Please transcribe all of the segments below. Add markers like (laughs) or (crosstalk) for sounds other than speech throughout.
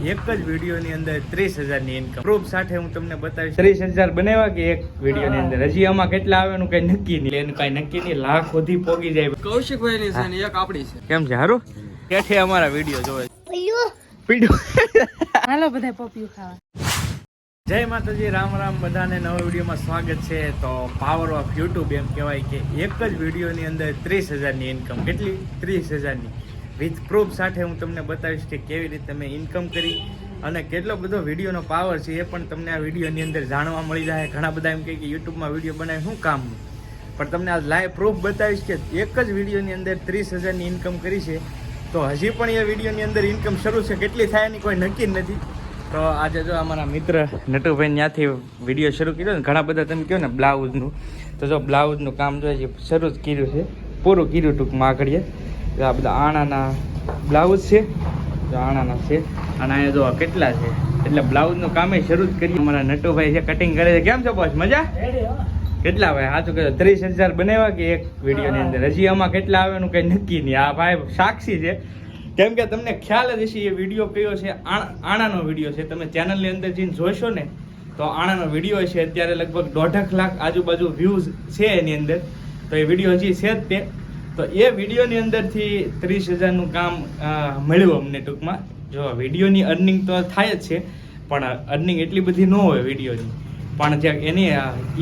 એક જ વિડીયોની અંદર ત્રીસ હજારની ઇન્કમ પ્રૂફ સાથે હું તમને બતાવીશ. ત્રીસ હજાર બનાવ્યા કે એક વિડીયોની અંદર? હજી આમાં કેટલા આવે એનું કઈ નક્કી નહીં. એનું કઈ નક્કી નહીં. લાખ સુધી પોગી જાય. કૌશિકભાઈ ની છે ને એક આપડી છે. કેમ છે? હારું? ક્યાંથી અમારા વીડિયો જોવે પીડ્યું. હાલો બધા પોપિયું ખાવા. જય માતાજી રામ રામ. બધાને નવા વિડીયોમાં સ્વાગત છે. તો પાવર ઓફ યુટ્યુબ એમ કહેવાય કે એક જ વિડીયોની અંદર ત્રીસ હજારની ઇન્કમ કેટલી? ત્રીસ હજારની. વિથ પ્રૂફ સાથે હું તમને બતાવીશ કે કેવી રીતે મેં ઇન્કમ કરી અને કેટલો બધો વિડીયોનો પાવર છે એ પણ તમને આ વિડીયોની અંદર જાણવા મળી જાય. ઘણા બધા એમ કહે કે યુટ્યુબમાં વીડિયો બનાવી શું કામ પણ તમને આ લાઈવ પ્રૂફ બતાવીશ કે એક જ વિડીયોની અંદર ત્રીસ હજારની ઇન્કમ કરી છે. તો હજી પણ એ વિડીયોની અંદર ઇન્કમ શરૂ છે, કેટલી થાય એની કોઈ નક્કી નથી. તો આજે જો અમારા મિત્ર નટુભાઈ ત્યાંથી વીડિયો શરૂ કર્યો ને, ઘણા બધા તમે કહો ને બ્લાઉઝનું, તો જો બ્લાઉઝનું કામ જો હજી શરૂ જ કર્યું છે, પૂરું કર્યું ટૂંકમાં આગળ જો આ બધા આણાના બ્લાઉઝ છે. આણાના છે. અને અહીંયા જો કેટલા છે. એટલે બ્લાઉઝનું કામે શરૂ જ કરીએ. અમારા નટુભાઈ છે કટિંગ કરે છે. કેમ છો બોસ મજા? કેટલા ભાઈ? સાચું કહ્યું ત્રીસ હજાર બનાવ્યા કે એક વિડીયોની અંદર. હજી આમાં કેટલા આવે એનું કઈ નક્કી નહીં. આ ભાઈ સાક્ષી છે. કેમ કે તમને ખ્યાલ જ હશે એ વીડિયો કયો છે? આણ- આણાનો વીડિયો છે. તમે ચેનલની અંદર જઈને જોશો ને તો આણાનો વીડિયો છે. અત્યારે લગભગ દોઢક લાખ આજુબાજુ વ્યૂઝ છે એની અંદર. તો એ વીડિયો હજી છે જ તે. તો એ વિડીયોની અંદરથી ત્રીસ હજારનું કામ મળ્યું અમને ટૂંકમાં. જો વિડીયોની અર્નિંગ તો થાય જ છે પણ અર્નિંગ એટલી બધી ન હોય વિડીયોની. પણ જે એની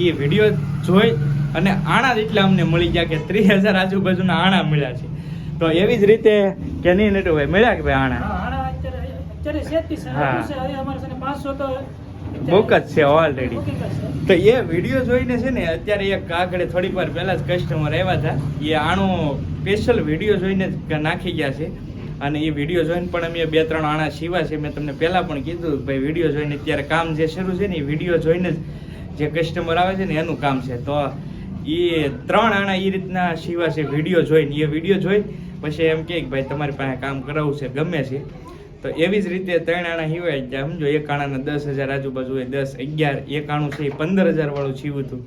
એ વીડિયો જોઈ અને આણા જેટલા અમને મળી ગયા કે ત્રીસ હજાર આજુબાજુના આણા મળ્યા છે. તો એવી જ રીતે કે નહીં નટુ મળ્યા કે ભાઈ આણા? હા. બુક જ છે ઓલરેડી તો એ વીડિયો જોઈને છે ને અત્યારે એક આગળ થોડીક વાર પહેલા જ કસ્ટમર આવ્યા હતા. એ આણો સ્પેશિયલ વીડિયો જોઈને જ નાખી ગયા છે. અને એ વીડિયો જોઈને પણ અમે બે ત્રણ આણા સીવા છે મેં તમને પહેલાં પણ કીધું ભાઈ વીડિયો જોઈને અત્યારે કામ જે શરૂ છે ને એ વીડિયો જોઈને જ જે કસ્ટમર આવે છે ને એનું કામ છે. તો એ ત્રણ આણા એ રીતના સીવા છે વીડિયો જોઈને એ વીડિયો જોઈ પછી એમ કે ભાઈ તમારી પાસે કામ કરાવવું છે ગમે છે. તો એવી જ રીતે ત્રણ આણા હિવાય ત્યાં સમજો, એક આણાના દસ હજાર આજુબાજુ હોય દસ, અગિયાર, એક આણું છે એ પંદર હજાર વાળું છીવું હતું.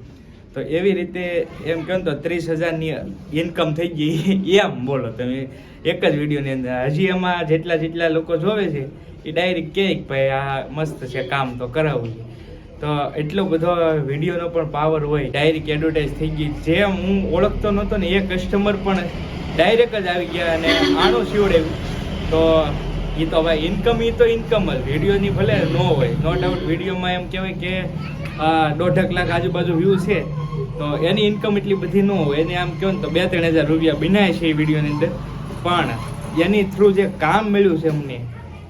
તો એવી રીતે એમ કહો તો ત્રીસ હજારની ઇન્કમ થઈ ગઈ. એમ બોલો તમે. એક જ વિડીયોની અંદર. હજી એમાં જેટલા જેટલા લોકો જોવે છે, એ ડાયરેક્ટ કહે કે ભાઈ આ મસ્ત છે, કામ તો કરાવવું છે. તો એટલો બધો વિડીયોનો પણ પાવર હોય ડાયરેક્ટ એડવર્ટાઇઝ થઈ ગઈ. જે હું ઓળખતો નહોતો ને, એ કસ્ટમર પણ ડાયરેક્ટ જ આવી ગયા અને આણું સીવડાવ્યું. તો એ તો ભાઈ ઇન્કમ એ તો ઇન્કમ જ. વિડીયોની ભલે ન હોય નો ડાઉટ વિડીયોમાં એમ કહેવાય કે દોઢક લાખ આજુબાજુ વ્યૂ છે, તો એની ઇન્કમ એટલી બધી ન હોય. એને આમ કહો ને તો બે ત્રણ હજાર રૂપિયા બિનાય છે એ વિડીયોની અંદર. પણ એની થ્રુ જે કામ મળ્યું છે અમને,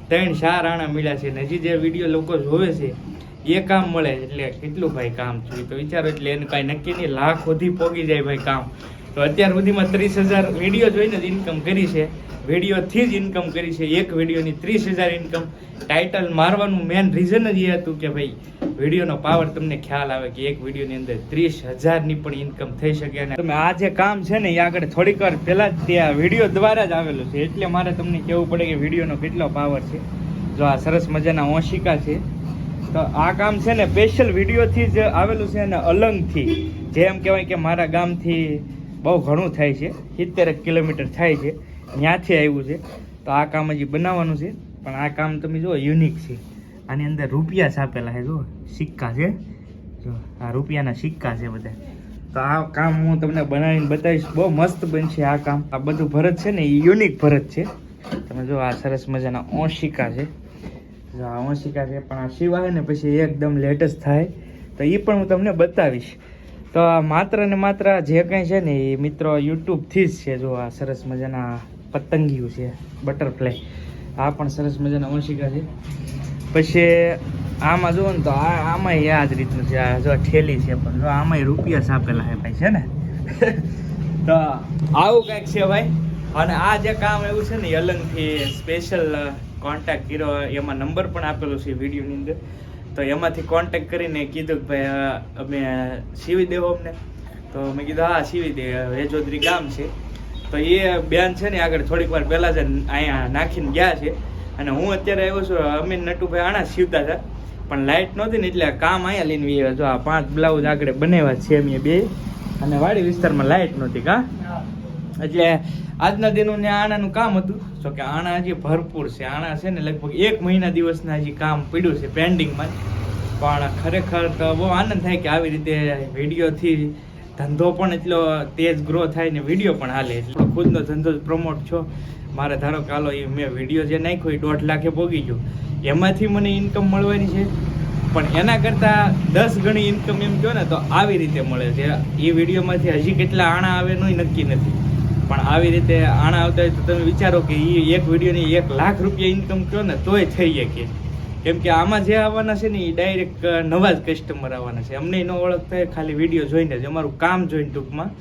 ત્રણ ચાર આણા મળ્યા છે ને, હજી જે વીડિયો લોકો જોવે છે, એ કામ મળે. એટલે કેટલું ભાઈ કામ છે? તો વિચારો એટલે એનું કાંઈ નક્કી નહીં. લાખ સુધી પોગી જાય ભાઈ કામ. તો અત્યાર સુધીમાં ત્રીસ હજાર વીડિયો જોઈને જ ઇન્કમ કરી છે. વિડીયોથી જ ઇન્કમ કરી છે. એક વિડીયોની ત્રીસ હજાર ઇન્કમ ટાઇટલ મારવાનું મેન રીઝન જ એ હતું કે ભાઈ વિડીયોનો પાવર તમને ખ્યાલ આવે કે એક વિડીયોની અંદર ત્રીસ હજારની પણ ઇન્કમ થઈ શકે અને તમે આ જે કામ છે ને, એ આગળ થોડીક વાર પહેલાં જ તે વીડિયો દ્વારા જ આવેલું છે. એટલે મારે તમને કહેવું પડે કે વિડીયોનો કેટલો પાવર છે. જો આ સરસ મજાના ઓશિકા છે. તો આ કામ છે ને સ્પેશિયલ વિડીયોથી જ આવેલું છે અને અલંગથી. જેમ કહેવાય કે મારા ગામથી બહુ ઘણું થાય છે. સિત્તેર કિલોમીટર થાય છે. ત્યાંથી આવ્યું છે. તો આ કામ હજી બનાવવાનું છે. પણ આ કામ તમે જુઓ યુનિક છે. આની અંદર રૂપિયા છાપેલા છે, જુઓ. સિક્કા છે. જો આ રૂપિયાના સિક્કા છે બધા. તો આ કામ હું તમને બનાવીને બતાવીશ. બહુ મસ્ત બનશે આ કામ. આ બધું ભરત છે ને, એ યુનિક ભરત છે. તમે જો આ સરસ મજાના ઓશિકા છે. જો આ ઓશિકા છે. પણ આ સિવાય ને પછી એકદમ લેટેસ્ટ થાય. તો એ પણ હું તમને બતાવીશ. તો માત્ર ને માત્ર જે કંઈ છે ને એ મિત્રો યુટ્યુબથી જ છે. જો આ સરસ મજાના પતંગિયું છે, બટરફ્લાય. આ પણ સરસ મજાના ઓશિકા છે. પછી આમાં જુઓ ને તો આ આમાં આ જ રીતનું છે. આ જો ઠેલી છે પણ જો આમાંય રૂપિયા છાપેલા છે ભાઈ, છે ને? (laughs) તો આવું કંઈક છે ભાઈ. અને આ જે કામ એવું છે ને અલંગથી સ્પેશિયલ કોન્ટેક્ટ કર્યો, એમાં નંબર પણ આપેલો છે વિડીયોની અંદર. તો એમાંથી કોન્ટેક કરીને કીધું કે ભાઈ અમે સીવી દેવો અમને. તો મેં કીધું, હા સીવી દે હેજોદરી ગામ છે. તો એ બેન છે ને આગળ થોડીક વાર પહેલાં જ અહીંયા નાખીને ગયા છે. અને હું અત્યારે આવ્યો છું, અમીન નટુભાઈ આણા સીવતા હતા. પણ લાઇટ નહોતી ને એટલે કામ અહીંયા લઈને આવ્યા જો આ પાંચ બ્લાઉઝ આગળ બનાવ્યા છે અમે બે. અને વાડી વિસ્તારમાં લાઇટ નહોતી, કા? એટલે આજના દિનોને આણાનું કામ હતું. તો કે આણા હજી ભરપૂર છે. આણા છે ને લગભગ એક મહિના દિવસના હજી કામ પડ્યું છે પેન્ડિંગમાં. પણ ખરેખર તો બહુ આનંદ થાય કે આવી રીતે વિડીયોથી ધંધો પણ એટલો તેજ ગ્રો થાય ને વીડિયો પણ હાલે. એટલે ખુદનો ધંધો પ્રમોટ છો. મારે ધારો કે હાલો એ મેં વીડિયો જે નાખ્યો એ દોઢ લાખે પોગી ગયો. એમાંથી મને ઇન્કમ મળવાની છે. પણ એના કરતાં દસ ગણી ઇન્કમ એમ કહો ને તો આવી રીતે મળે છે. એ વિડીયોમાંથી હજી કેટલા આણા આવે એનું નક્કી નથી. પણ આવી રીતે આણા આવતા હોય તો તમે વિચારો કે એ એક વિડીયોની એક લાખ રૂપિયા ઇન્કમ કહો ને તોય થઈ શકે. કેમ કે આમાં જે આવવાના છે ને એ ડાયરેક્ટ નવા જ કસ્ટમર આવવાના છે. અમને ન ઓળખતા ખાલી વીડિયો જોઈને જ. અમારું કામ જોઈને ટૂંકમાં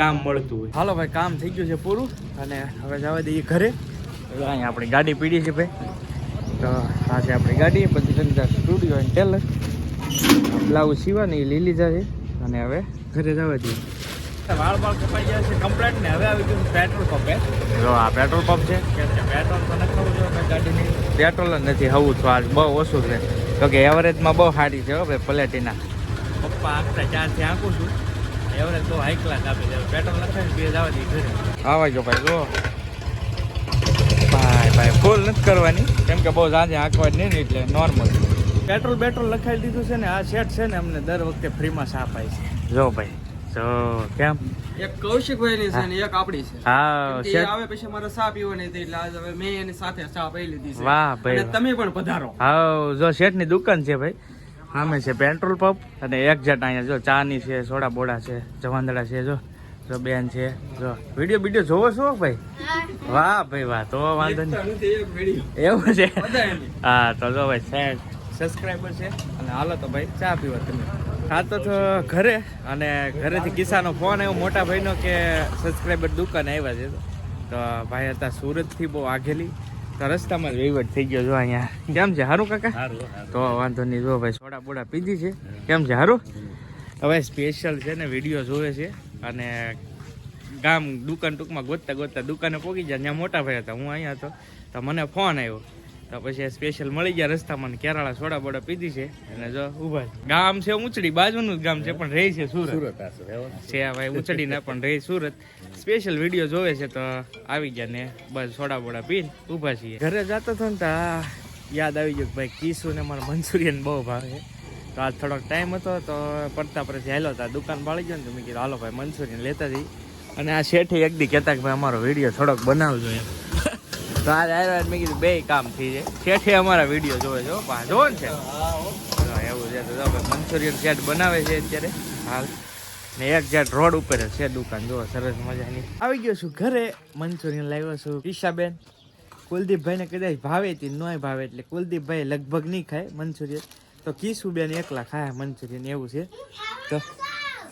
કામ મળતું હોય. હાલો ભાઈ, કામ થઈ ગયું છે પૂરું. અને હવે જવા દઈએ ઘરે. અહીંયા આપણી ગાડી પીડી છે ભાઈ. તો આ છે આપણી ગાડી પછી Chandra studio and tailor blouse સીવાની લીલી લીધા અને હવે ઘરે જવા દઈએ. વાળ વાળ કપાઈ ગયા છે કમ્પ્લેટ ને હવે આવી ગયું પેટ્રોલ પંપ જો આ પેટ્રોલ પંપ છે. પેટ્રોલ તો નથી ખવું જોઈએ ગાડીની. પેટ્રોલ જ નથી હવું તો આજ બહુ ઓછું છે. તો કે એવરેજમાં બહુ સારી છે હો ભાઈ પ્લેટીના. પપ્પા આખતા ચારથી આંકું છું. એવરેજ બહુ હાઈ ક્લાસ આપી દે પેટ્રોલ નથી ને બે જવા દઈએ આવા જો ભાઈ જો. ભાઈ ભાઈ ફૂલ નથી કરવાની. કેમ કે બહુ સાંજે આંકવા નહીં ને એટલે નોર્મલ પેટ્રોલ પેટ્રોલ લખાવી દીધું છે ને આ સેટ છે ને અમને દર વખતે ફ્રીમાં સાફ આવે છે. જો ભાઈ જો કેમ? એક કૌશિકભાઈ ની છે ને એક આપડી છે. હા તે આવે પછી મારે ચા પીવાની હતી એટલે આજ હવે મેં એની સાથે ચા પી લીધી છે. વાહ ભાઈ અને તમે પણ પધારો. હા જો શેઠની દુકાન છે ભાઈ. સામે છે પેટ્રોલ પંપ અને એક જટ અહીંયા જો ચાની છે સોડા બોડા છે જવાંદડા છે જો. જો બેન છે જો. વીડિયો વીડિયો જોવો છો ભાઈ? વાહ ભાઈ વાહ તો વાંધો નહીં. એવું છે? હા તો જો ભાઈ સાહેબ સબસ્ક્રાઈબર છે. અને હાલો તો ભાઈ ચા પીવા તમે. હા તો ઘરે અને ઘરેથી કિસ્સાનો ફોન આવ્યો મોટા ભાઈનો કે સબસ્ક્રાઈબર દુકાન આવ્યા છે. તો ભાઈ હતા સુરતથી બહુ આગેલી તો રસ્તામાં જ વહીવટ થઈ ગયો જો અહીંયા. કેમ છે? સારું કાકા? તો વાંધો નહીં જો ભાઈ સોડા બોડા પીધી છે. કેમ છે? સારું હવે સ્પેશિયલ છે ને વીડિયો જોવે છે અને ગામ દુકાન ટૂંકમાં ગોતતા ગોતતા દુકાને પહોંચી જાય. ત્યાં મોટા ભાઈ હતા હું અહીંયા હતો તો મને ફોન આવ્યો. તો પછી સ્પેશિયલ મળી ગયા રસ્તામાં ને કેરાળા સોડા બોડા પીધી છે. અને જો ઊભા છે. ગામ છે ઉંચડી બાજુનું જ ગામ છે પણ રહી છે સુરત. છે ભાઈ ઉંચડી ને પણ રહી સુરત. સ્પેશિયલ વીડિયો જોવે છે તો આવી ગયા ને બસ સોડા બોડા પીને ઊભા છીએ. ઘરે જતો હતો ને તો યાદ આવી ગયું કે ભાઈ કીસુ ને મારા મંચુરિયન બહુ ભાવે. તો આજ થોડોક ટાઈમ હતો તો પડતા પરથી હાલો હતા દુકાન પાળી ગયો ને તો મેં કીધું હાલો ભાઈ મંચુરિયન લેતા જઈ અને આ શેઠી એક દી કહેતા કે ભાઈ અમારો વીડિયો થોડોક બનાવજો એમ. તો આવ્યા મેં કીધું બે કામ થઈ જાય શેઠે અમારા વીડિયો જોવે જો જોવો ને છે. એવું છે તો મંચુરિયન સેટ બનાવે છે અત્યારે. હાલ. ને એક જેટ રોડ ઉપર છે દુકાન. જો, સરસ મજાની. આવી ગયો છું ઘરે. મંચુરિયન લાવ્યો છું. ઈશાબેન. કુલદીપભાઈને કદાચ ભાવે તી નોય ભાવે એટલે કુલદીપભાઈ લગભગ નહીં ખાય મંચુરિયન. તો કિશુબેન એકલા ખાય મંચુરિયન, એવું છે. તો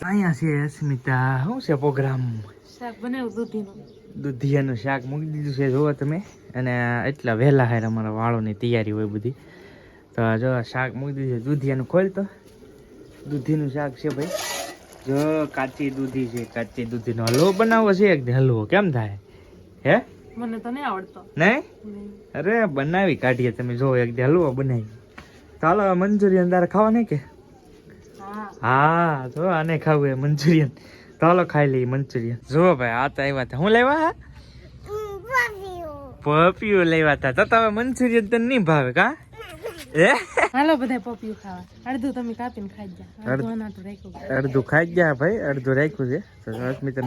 અહીંયા છે અસ્મિતા. શું છે પ્રોગ્રામ શાક બનાવ્યું દૂધીનું? દૂધિયાનું શાક મૂકી દીધું છે જુઓ તમે. અને એટલા વહેલા હાર અમારા વાળોની તૈયારી હોય બધી. તો આ જો શાક મૂકી દીધું છે દૂધિયાનું ખોલ તો. દૂધીનું શાક છે ભાઈ. જો કાચી દૂધી છે કાચી દૂધીનો હલવો બનાવવો છે એક હલવો કેમ થાય? હે? મને તો નહીં આવડતો. નહીં. અરે બનાવી કાઢીએ તમે જો એક હલવો બનાવી. ચાલો મંચુરિયન તારે ખાવા નહીં કે? હા. હા જો આને ખાવું એ મંચુરિયન. ચાલો ખાઈ લઈએ મંચુરિયન. જુઓ ભાઈ આ તો આવ્યા હતા હું લેવા પપિયું લેવા હતા તો તમે મંચુરિયન તને નહીં ભાવે કા? હાલો બધા પપિયું ખાવા. અડધું તમે કાપીને ખાઈ અડધું ગયા ભાઈ અડધું રાખ્યું છે. તો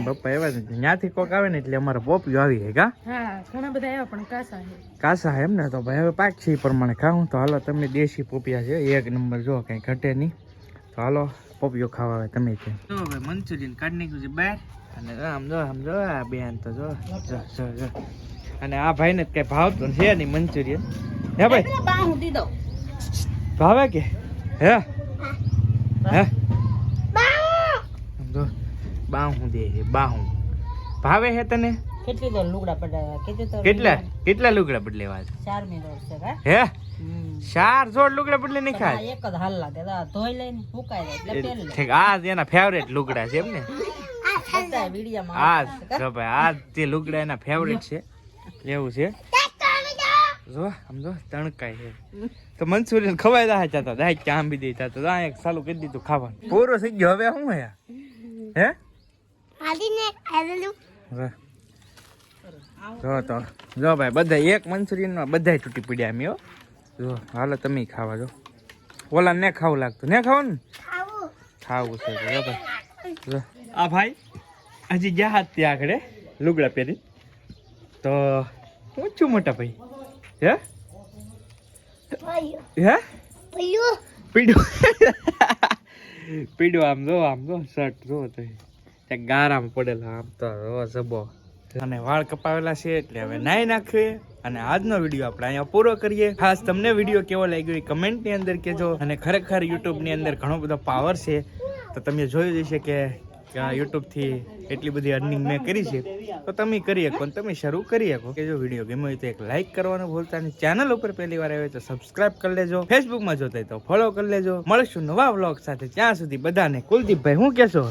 પપ્પા આવ્યા છે. ત્યાંથી કોક આવે ને એટલે અમારે પોપિયું આવી કા? હા ઘણા બધા આવ્યા પણ કાસા છે. કાસા એમ ને? તો ભાઈ હવે પાક છે એ પ્રમાણે ખાવું તો હાલો તમે દેશી પોપિયા છે. એક નંબર જો કઈ ઘટે નહીં. તો હાલો પોપિયો ખાવા આવે તમે ત્યાં જો હવે મંચુરિયન કાઢી નાખ્યું છે બહાર. અને જો આમ જો આમ જો આ બેન તો જો જો જો જો. અને આ ભાઈને કઈ તો છે નહીં મંચુરિયન. હે ભાઈ? ભાવે કે? હે? હે. આમ જો બાહું દે છે બાહું ભાવે હે તને? કેટલી તો લુગડા પડાવ્યા? કેટલા કેટલા? લુગડા? બદલેવા છે? ચાર મિનિટ છે હે. ચાર જોડ લુગડા બદલે નહીં ખાય. એક જ હાલ લાગે તો ધોઈ લઈને ફૂકાય એટલે ઠીક આ એના ફેવરેટ લુગડા છે એમ ને? બધા આ જો ભાઈ આ તે લુગડા એના ફેવરેટ છે. એવું છે. જો આમ જો તણકાય છે. તો મંચુરિયન ખવાય દા ચાતા દા કે આંબી દે તો. દા એક સાલું કરી દીધું ખાવાનું. પૂરો થઈ ગયો હવે શું હે? હે જો તો જો ભાઈ બધા એક મંચુરિયનમાં બધાય તૂટી પડ્યા એમ હો. જો હાલો તમે ખાવા જો. ઓલા ને ખાવું લાગતું. ને ખાવું ને? ખાવું. છે તો જો ભાઈ. આ ભાઈ હજી ગયા હાથ ત્યાં આગળ લુગડા પહેરી. તો હું છું મોટા ભાઈ? હે? હે? પીડું પીડું આમ જો આમ જો શર્ટ જો તો ત્યાં ગારામાં પડેલા આમ તો જબો. અને વાળ કપાવેલા છે એટલે હવે નાઈ નાખીએ. અને આજનો વીડિયો આપણે અહીંયા પૂરો કરીએ. ખાસ તમને વીડિયો કેવો લાગ્યો એ કમેન્ટની અંદર કહેજો. અને ખરેખર યુટ્યુબની અંદર ઘણો બધો પાવર છે. તો તમે જોયું જશે કે યુટ્યુબથી એટલી બધી અર્નિંગ મેં કરી છે. તો તમે કરી શકો તમે શરૂ કરી શકો. કે જો વીડિયો ગમ્યો હોય તો એક લાઇક કરવાનું ભૂલતા અને ચેનલ ઉપર પહેલી વાર આવે તો સબસ્ક્રાઇબ કરી લેજો. ફેસબુકમાં જોતા હોય તો ફોલો કરી લેજો. મળશું નવા વ્લોગ સાથે. ત્યાં સુધી બધાને કુલદીપભાઈ, હું કહેશો?